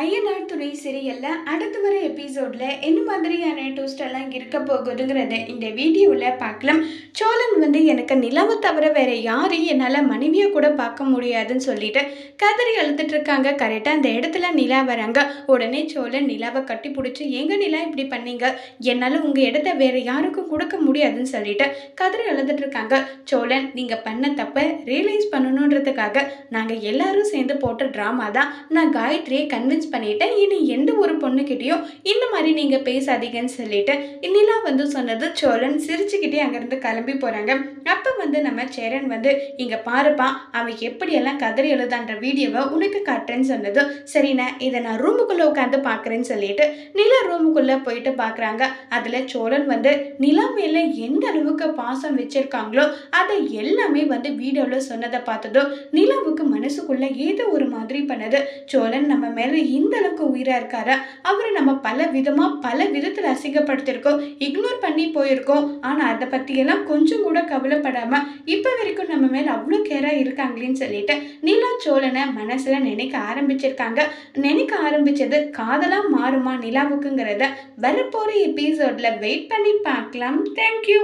ஐயனார் துணை சீரியல்ல அடுத்து வர எபிசோட்ல என்ன மாதிரியான ட்விஸ்ட் எல்லாம் இருக்க போகுதுங்கிறத இந்த வீடியோவில் பார்க்கலாம். சோழன் வந்து எனக்கு நிலவை தவிர வேற யாரையும் என்னால் மனைவியை கூட பார்க்க முடியாதுன்னு சொல்லிட்டு கதறி அழுதுட்டு இருக்காங்க. கரெக்டாக அந்த இடத்துல நிலா வராங்க. உடனே சோழன் நிலாவை கட்டி பிடிச்சி எங்கள் நிலா இப்படி பண்ணீங்க? என்னால் உங்கள் இடத்த வேற யாருக்கும் கொடுக்க முடியாதுன்னு சொல்லிட்டு கதறி அழுதுட்டு இருக்காங்க. சோழன் நீங்கள் பண்ண தப்பை ரியலைஸ் பண்ணணுன்றதுக்காக நாங்கள் எல்லாரும் சேர்ந்து போட்ட ட்ராமா தான். நான் காயத்ரியை கன்வின்ஸ் பண்ணிட்டேன். இனி எந்த ஒரு பொண்ணுக்கிட்டேயும் இந்த மாதிரி நீங்கள் பேசாதீங்கன்னு சொல்லிட்டு நிலா வந்து சொன்னது சோழன் சிரிச்சுக்கிட்டே அங்கேருந்து கிளம்பி போகிறாங்க அப்போ வந்து நம்ம சேரன் வந்து இங்கே பாருப்பா அவன் எப்படியெல்லாம் கதறி எழுதான்ற வீடியோவை உனக்கு காட்டுறேன்னு சொன்னது. சரிண்ணே இதை நான் ரூமுக்குள்ளே உட்காந்து பார்க்குறேன்னு சொல்லிட்டு நிலா ரூமுக்குள்ளே போயிட்டு பார்க்குறாங்க. அதில் சோழன் வந்து நிலா மேலே எந்த அளவுக்கு பாசம் வச்சிருக்காங்களோ அதை எல்லாமே வந்து வீடியோவில் சொன்னதை பார்த்ததும் நிலாவுக்கு மனசுக்குள்ள ஏதோ ஒரு மாதிரி பண்ணது. சோழன் நம்ம மேலே இந்த அளவுக்கு உயிராக இருக்காரா? அவரை நம்ம பல விதமாக பல விதத்தில் அசிங்கப்படுத்திருக்கோம் இக்னோர் பண்ணி போயிருக்கோம். ஆனால் அதை பற்றியெல்லாம் கொஞ்சம் கூட கவலைப்படாமல் இப்போ வரைக்கும் நம்ம மேலே அவ்வளோ கேராக இருக்காங்களேன்னு சொல்லிட்டு நிலா சோழனை மனசில் நினைக்க ஆரம்பிச்சிருக்காங்க. நினைக்க ஆரம்பிச்சது காதலாக மாறுமா நிலாவுக்குங்கிறத வரப்போகிற எபிசோடில் வெயிட் பண்ணி பார்க்கலாம். தேங்க்யூ